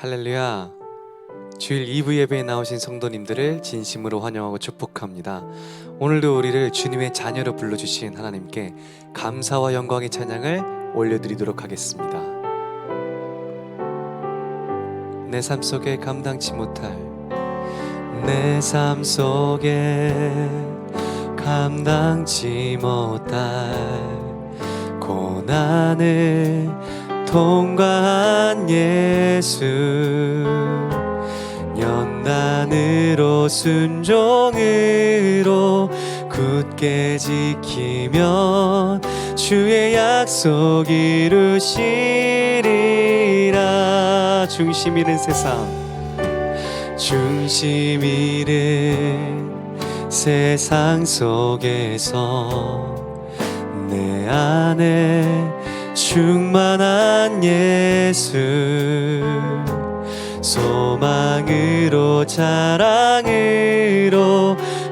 할렐루야. 주일 2부 예배에 나오신 성도님들을 진심으로 환영하고 축복합니다. 오늘도 우리를 주님의 자녀로 불러주신 하나님께 감사와 영광의 찬양을 올려드리도록 하겠습니다. 내 삶 속에 감당치 못할 내 삶 속에 감당치 못할 고난을 통과한 예수 연단으로 순종으로 굳게 지키면 주의 약속 이루시리라. 중심 잃은 세상 중심 잃은 세상 속에서 내 안에 충만한 예수 소망으로 자랑으로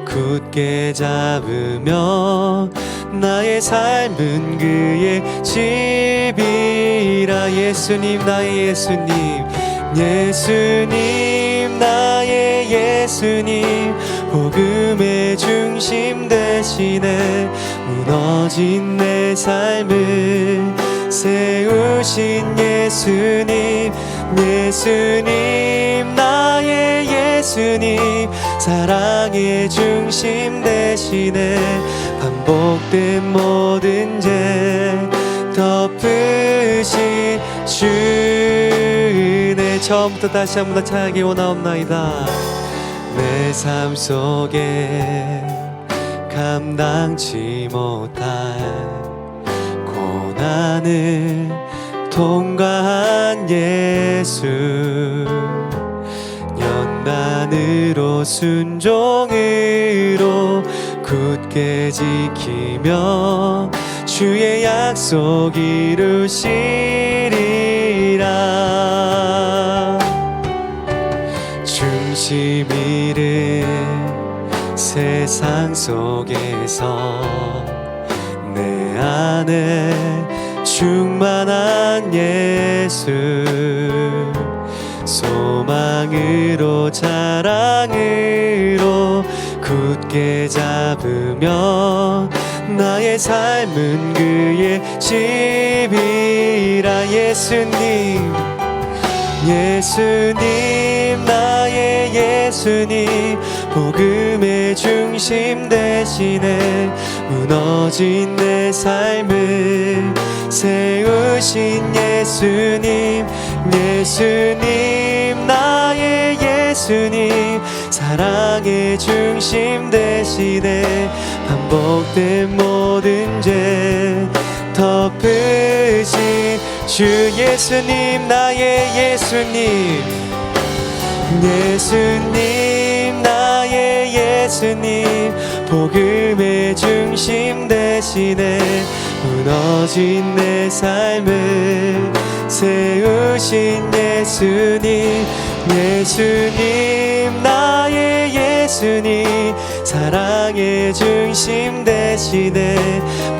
굳게 잡으며 나의 삶은 그의 집이라. 예수님 나의 예수님 예수님 나의 예수님 복음의 중심 대신에 무너진 내 삶을 세우신 예수님 예수님 나의 예수님 사랑의 중심 대신에 반복된 모든 죄 덮으신 주 은혜 처음부터 다시 한번 더 찬양해 오나옵나이다. 내 삶 속에 감당치 못할 고난을 통과한 예수. 연단으로 순종으로 굳게 지키며 주의 약속 이루시리라. 중심 잃은 세상 속에서 내 안에 충만한 예수 소망으로 자랑으로 굳게 잡으며 나의 삶은 그의 집이라. 예수님 예수님 나의 예수님 복음의 중심 대신에 무너진 내 삶을 세우신 예수님 예수님 나의 예수님 사랑의 중심 대신에 반복된 모든 죄 덮으신 주 예수님 나의 예수님 예수님 예수님 복음의 중심 대신에 무너진 내 삶을 세우신 예수님 예수님 나의 예수님 사랑의 중심 대신에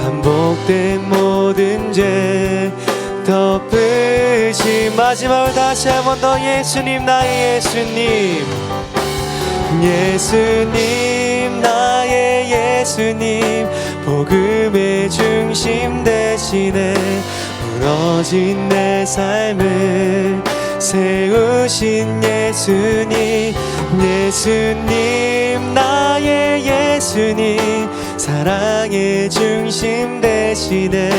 반복된 모든 죄 덮으신 마지막으로 다시 한번 더 예수님 나의 예수님 예수님 나의 예수님 복음의 중심 대신에 무너진 내 삶을 세우신 예수님 예수님 나의 예수님 사랑의 중심 대신에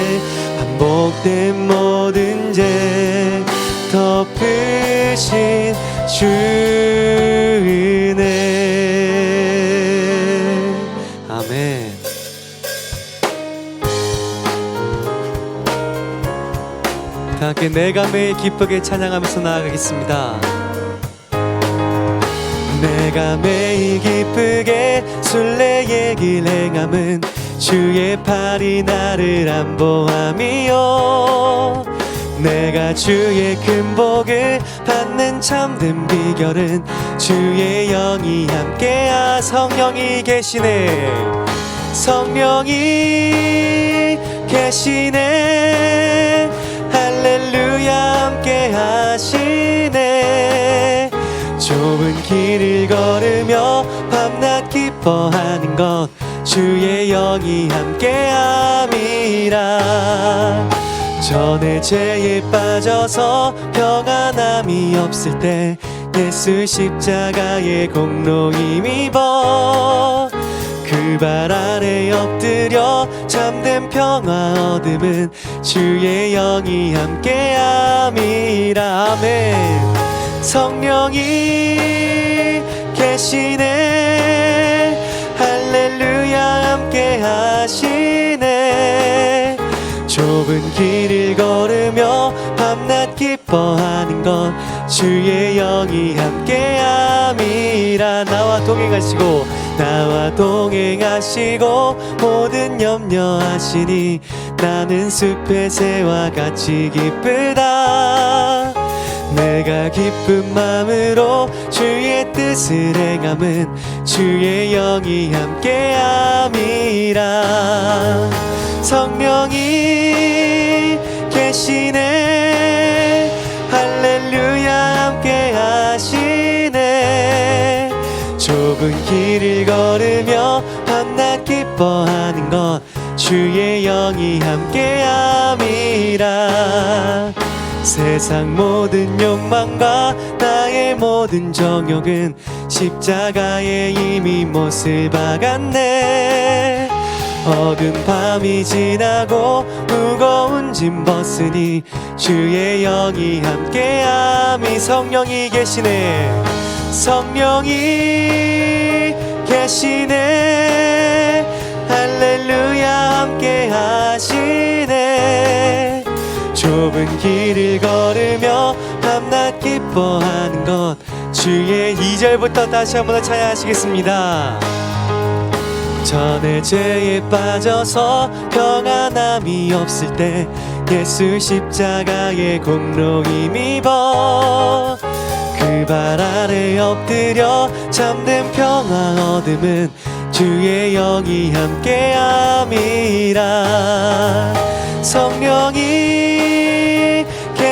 반복된 모든 죄 덮으신 주 내가 매일 기쁘게 찬양하면서 나아가겠습니다. 내가 매일 기쁘게 순례의 길 행함은 주의 팔이 나를 안보함이요. 내가 주의 큰 복을 받는 참된 비결은 주의 영이 함께하 성령이 계시네. 성령이 계시네 길을 걸으며 밤낮 기뻐하는 것 주의 영이 함께함이라. 전에 죄에 빠져서 평안함이 없을 때 예수 십자가의 공로 힘입어 그발 아래 엎드려 참된 평화 얻음은 주의 영이 함께함이라. 아멘 성령이 계시네. 할렐루야 함께 하시네. 좁은 길을 걸으며 밤낮 기뻐하는 것 주의 영이 함께함이라. 나와 동행하시고 나와 동행하시고 모든 염려하시니 나는 숲의 새와 같이 기쁘다 내가 기쁜 마음으로 주의 뜻을 행함은 주의 영이 함께함이라. 성령이 계시네. 할렐루야 함께 하시네. 좁은 길을 걸으며 밤낮 기뻐하는 것 주의 영이 함께함이라 세상 모든 욕망과 나의 모든 정욕은 십자가에 이미 못을 박았네. 어두운 밤이 지나고 무거운 짐 벗으니 주의 영이 함께함이 성령이 계시네. 성령이 계시네. 할렐루야 함께 하시네 좁은 길을 걸으며 밤낮 기뻐하는 것. 주의 2절부터 다시 한번 찬양하시겠습니다. 전에 죄에 빠져서 평안함이 없을 때 예수 십자가의 공로 힘입어 그 발 아래 엎드려 참된 평화 얻음은 주의 영이 함께함이라. 성령이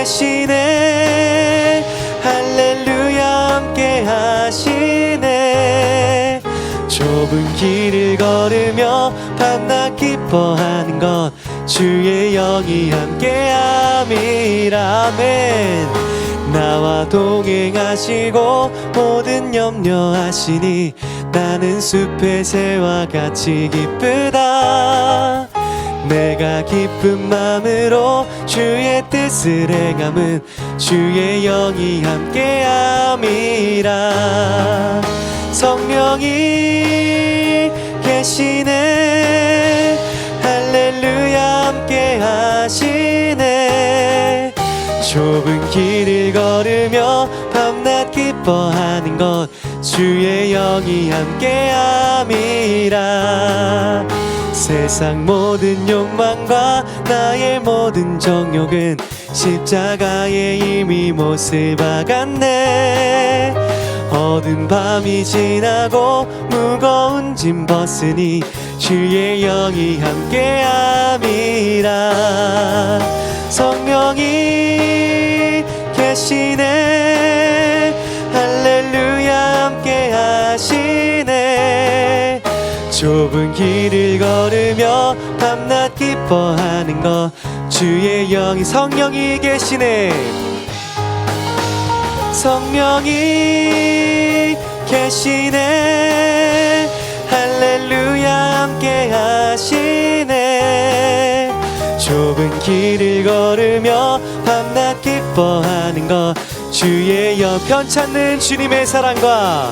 계시네. 할렐루야 함께 하시네. 좁은 길을 걸으며 밤낮 기뻐하는 것 주의 영이 함께 함이라. 아멘. 나와 동행하시고 모든 염려하시니 나는 숲의 새와 같이 기쁘다 내가 기쁜 마음으로 주의 뜻을 행함은 주의 영이 함께함이라. 성령이 계시네. 할렐루야 함께 하시네. 좁은 길을 걸으며 밤낮 기뻐하는 것 주의 영이 함께함이라 세상 모든 욕망과 나의 모든 정욕은 십자가에 이미 못을 박았네. 어두운 밤이 지나고 무거운 짐 벗으니 주의 영이 함께함이라. 성령이 계시네. 할렐루야 함께 하시네 좁은 길을 걸으며 밤낮 기뻐하는 것. 주의 영이 성령이 계시네. 성령이 계시네. 할렐루야 함께 하시네. 좁은 길을 걸으며 밤낮 기뻐하는 것. 주의 영 편찮는 주님의 사랑과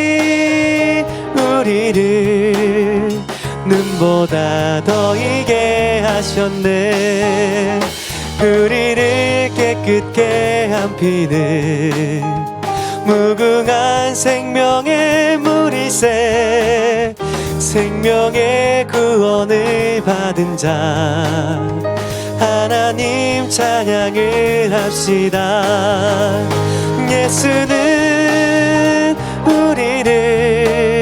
우리를 눈보다 더 이게 하셨네. 우리를 깨끗게 한 피는 무궁한 생명의 물일세. 생명의 구원을 받은 자 하나님 찬양을 합시다. 예수는 우리를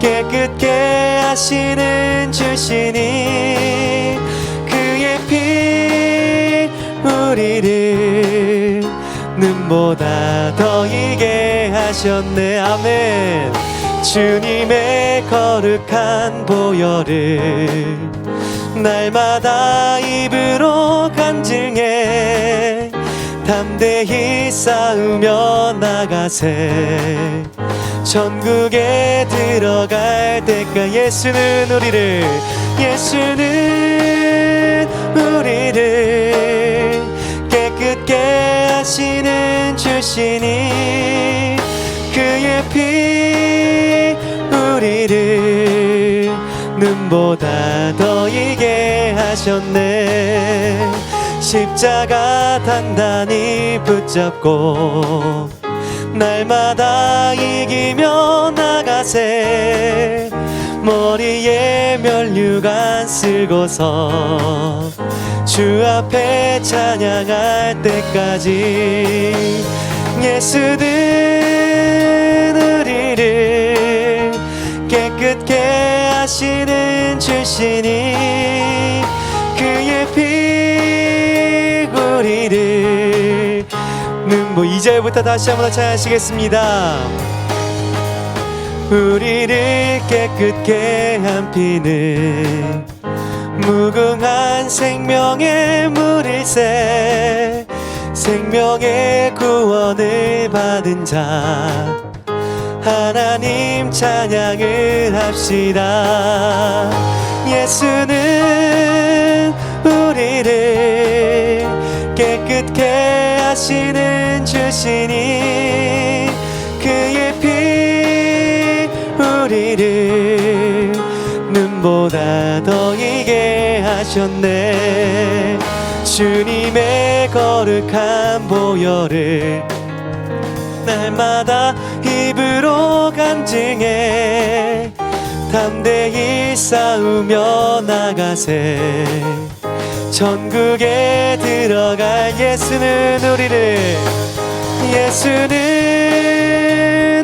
깨끗게 하시는 주시니 그의 피 우리를 눈보다 더 이게 하셨네. 아멘. 주님의 거룩한 보혈을 날마다 입으로 간증해 담대히 싸우며 나가세 천국에 들어갈 때까 예수는 우리를 예수는 우리를 깨끗게 하시는 주시니 그의 피 우리를 눈보다 더 이게 하셨네. 십자가 단단히 붙잡고 날마다 이기며 나가세. 머리에 면류관 쓰고서 주 앞에 찬양할 때까지 예수는 우리를 깨끗게 하시는 주시니 그의 피 우리를 2절부터 다시 한번 찬양하시겠습니다. 우리를 깨끗게 한 피는 무궁한 생명의 물일세 생명의 구원을 받은 자 하나님 찬양을 합시다. 예수는 우리를 깨끗게 하시는 주시니 그의 피 우리를 눈보다 더 이게 하셨네. 주님의 거룩한 보혈을 날마다 입으로 간증해 담대히 싸우며 나가세 천국에 들어갈 예수는 우리를 예수는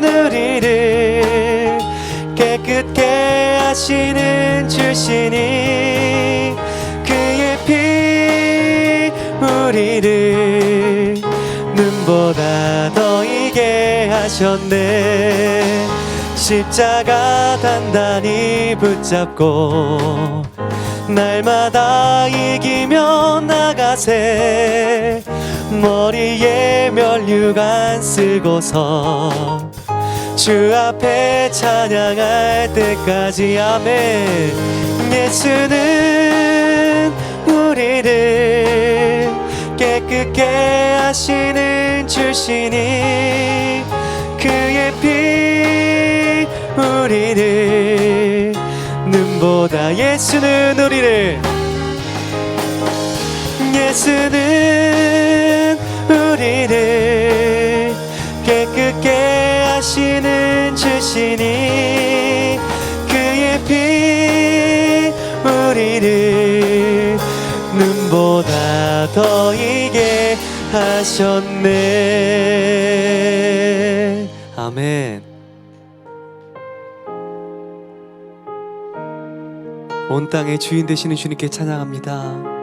우리를 깨끗게 하시는 주시니 그의 피 우리를 눈보다 더 이게 하셨네. 십자가 단단히 붙잡고 날마다 이기며 나가세. 머리에 면류관 쓰고서 주 앞에 찬양할 때까지 아멘. 예수는 우리를 깨끗게 하시는 주시니 그의 피 우리를. 눈보다 예수는 우리 를 예수는 우리를 깨끗게 하시는 주시니 그의 피 우리를 눈보다 더 이게 하셨네. 아멘 온 땅의 주인 되시는 주님께 찬양합니다.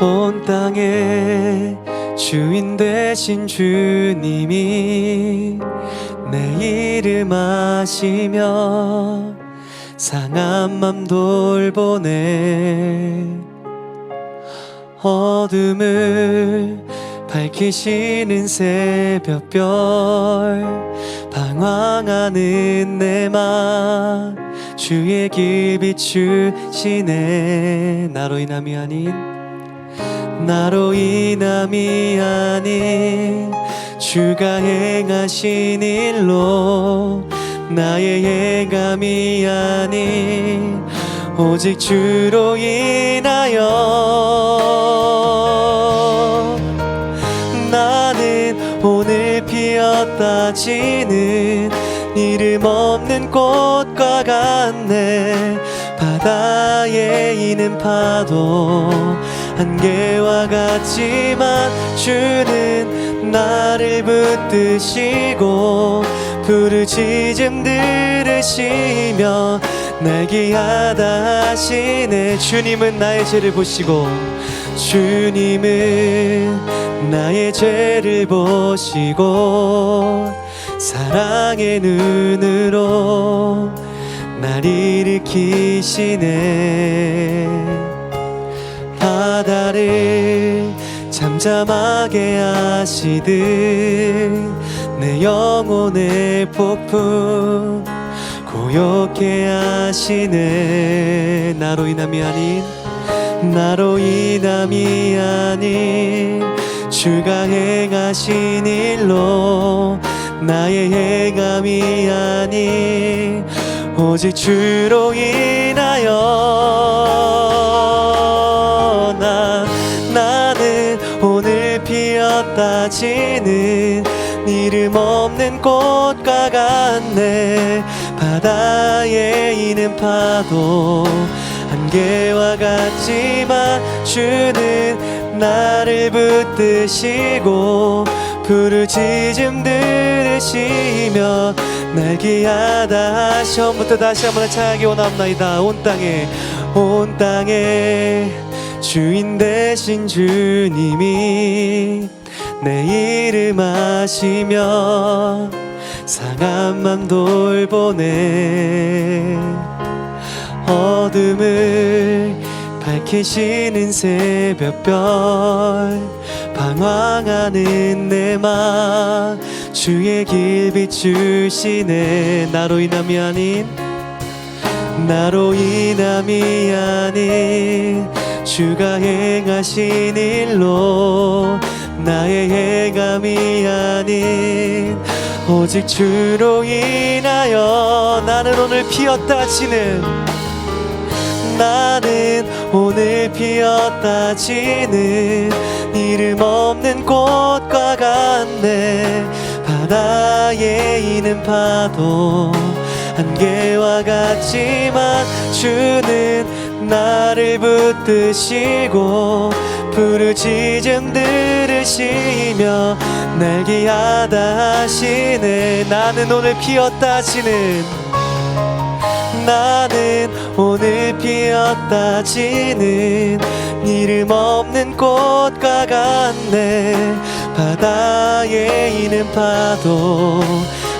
온 땅의 주인 되신 주님이 내 이름 아시며 상한 맘 돌보네. 어둠을 밝히시는 새벽별 방황하는 내 맘 주의 길 비추시네 나로 인함이 아닌 나로 인함이 아닌. 주가 행하신 일로 나의 행함이 아닌. 오직 주로 인하여 피었다 지는 이름 없는 꽃과 같네. 바다에 이는 파도 안개와 같지만 주는 나를 붙드시고 부르짖음 들으시며 날 귀하다 하시네. 주님은 나의 죄를 보시고 주님은 나의 죄를 보시고 사랑의 눈으로 날 일으키시네. 바다를 잠잠하게 하시듯 내 영혼의 폭풍 고요케 하시네. 나로 인함이 아닌 나로 인함이 아닌 주가 행하신 일로 나의 행함이 아닌 오직 주로 인하여 나 나는 오늘 피었다 지는 이름 없는 꽃과 같네. 바다에 이는 파도 안개와 같지만 주는 나를 붙드시고 부르짖음 들으시며 날 귀하다. 처음부터 다시 한번 찬양하기 원합나이다. 온 땅에 온 땅에 주인 되신 주님이 내 이름 하시며 상한 맘 돌보네 어둠을 밝히시는 새벽별 방황하는 내 맘 주의 길 비추시네. 나로 인함이 아닌 나로 인함이 아닌 주가 행하신 일로 나의 행함이 아닌 오직 주로 인하여 나는 오늘 피었다 지는 나는 오늘 피었다 지는 이름 없는 꽃과 같네. 바다에 이는 파도 안개와 같지만 주는 나를 붙드시고 부르짖음 들으시며 날 귀하다 하시네. 나는 오늘 피었다 지는 나는 오늘 피었다 지는 이름 없는 꽃과 같네. 바다에 이는 파도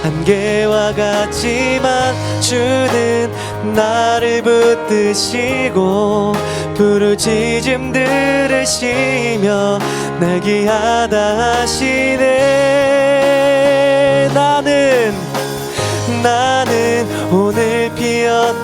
안개와 같지만 주는 나를 붙드시고 부르짖음 들으시며 날 귀하다 하시네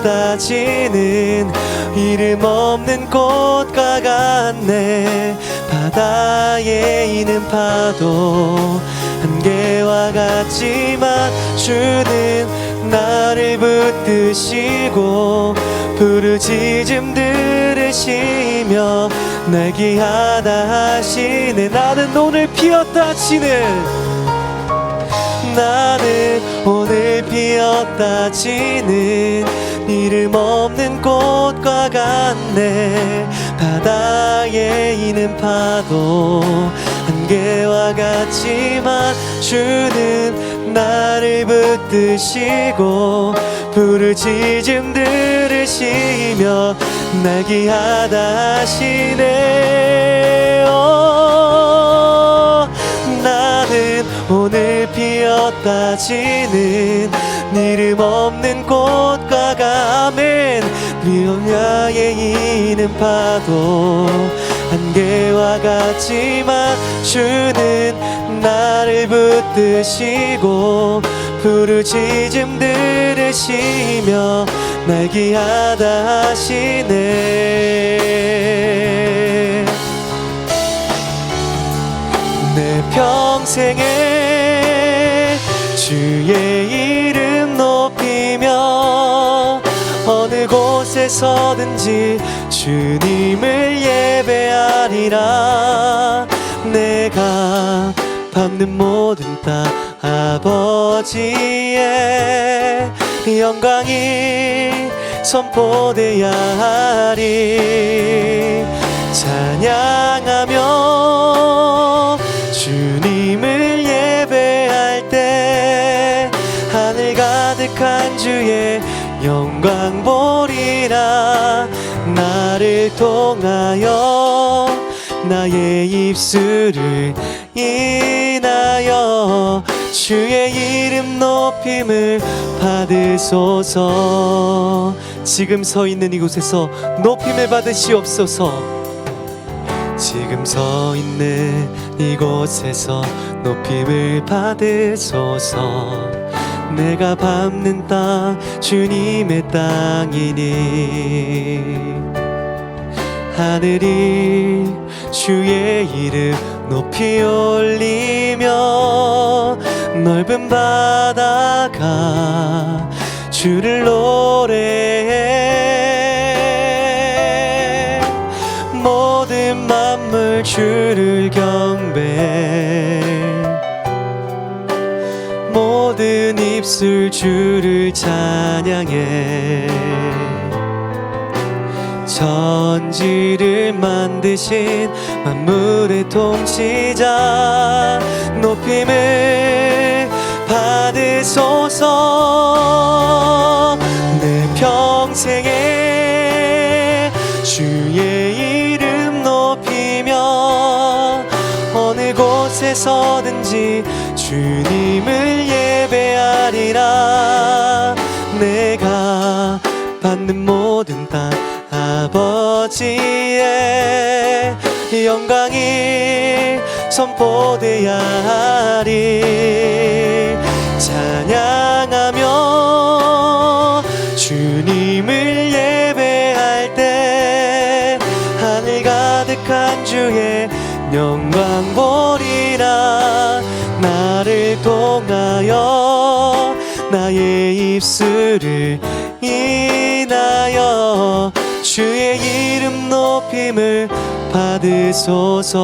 피었다 지는 이름 없는 꽃과 같네. 바다에 이는 파도 안개와 같지만 주는 나를 붙드시고 부르짖음 들으시며 날 귀하다 하시네. 나는 오늘 피었다 지는 나는 오늘 피었다 지는 이름 없는 꽃과 같네. 바다에 이는 파도 안개와 같지만 주는 나를 붙드시고 부르짖음 들으시며 날 귀하다 하시네 오, 나는 오늘 피었다 지는 이름 없는 꽃과 가면 미움야에 이는 파도 안개와 같지만 주는 나를 붙드시고 부르짖음 들으시며 날 귀하다 하시네. 내 평생에 주의 곳에서든지 주님을 예배하리라. 내가 밟는 모든 땅 아버지의 영광이 선포되야 하리. 찬양하며 주님을 예배할 때 하늘 가득한 주의 영광 보리라 통하여 나의 입술을 인하여 주의 이름 높임을 받으소서. 지금 서 있는 이곳에서 높임을 받으시옵소서. 지금 서 있는 이곳에서 높임을 받으소서. 내가 밟는 땅 주님의 땅이니 하늘이 주의 이름 높이 올리며 넓은 바다가 주를 노래해. 모든 만물 주를 경배. 모든 입술 주를 찬양해 천지를 만드신 만물의 통치자 높임을 받으소서. 내 평생에 주의 이름 높이며 어느 곳에서든지 주님을 아버지의 영광이 선포되야 하리. 찬양하며 주님을 예배할 때 하늘 가득한 주의 영광 보리라. 나를 통하여 나의 입술을 인하여 주의 이름 높임을 받으소서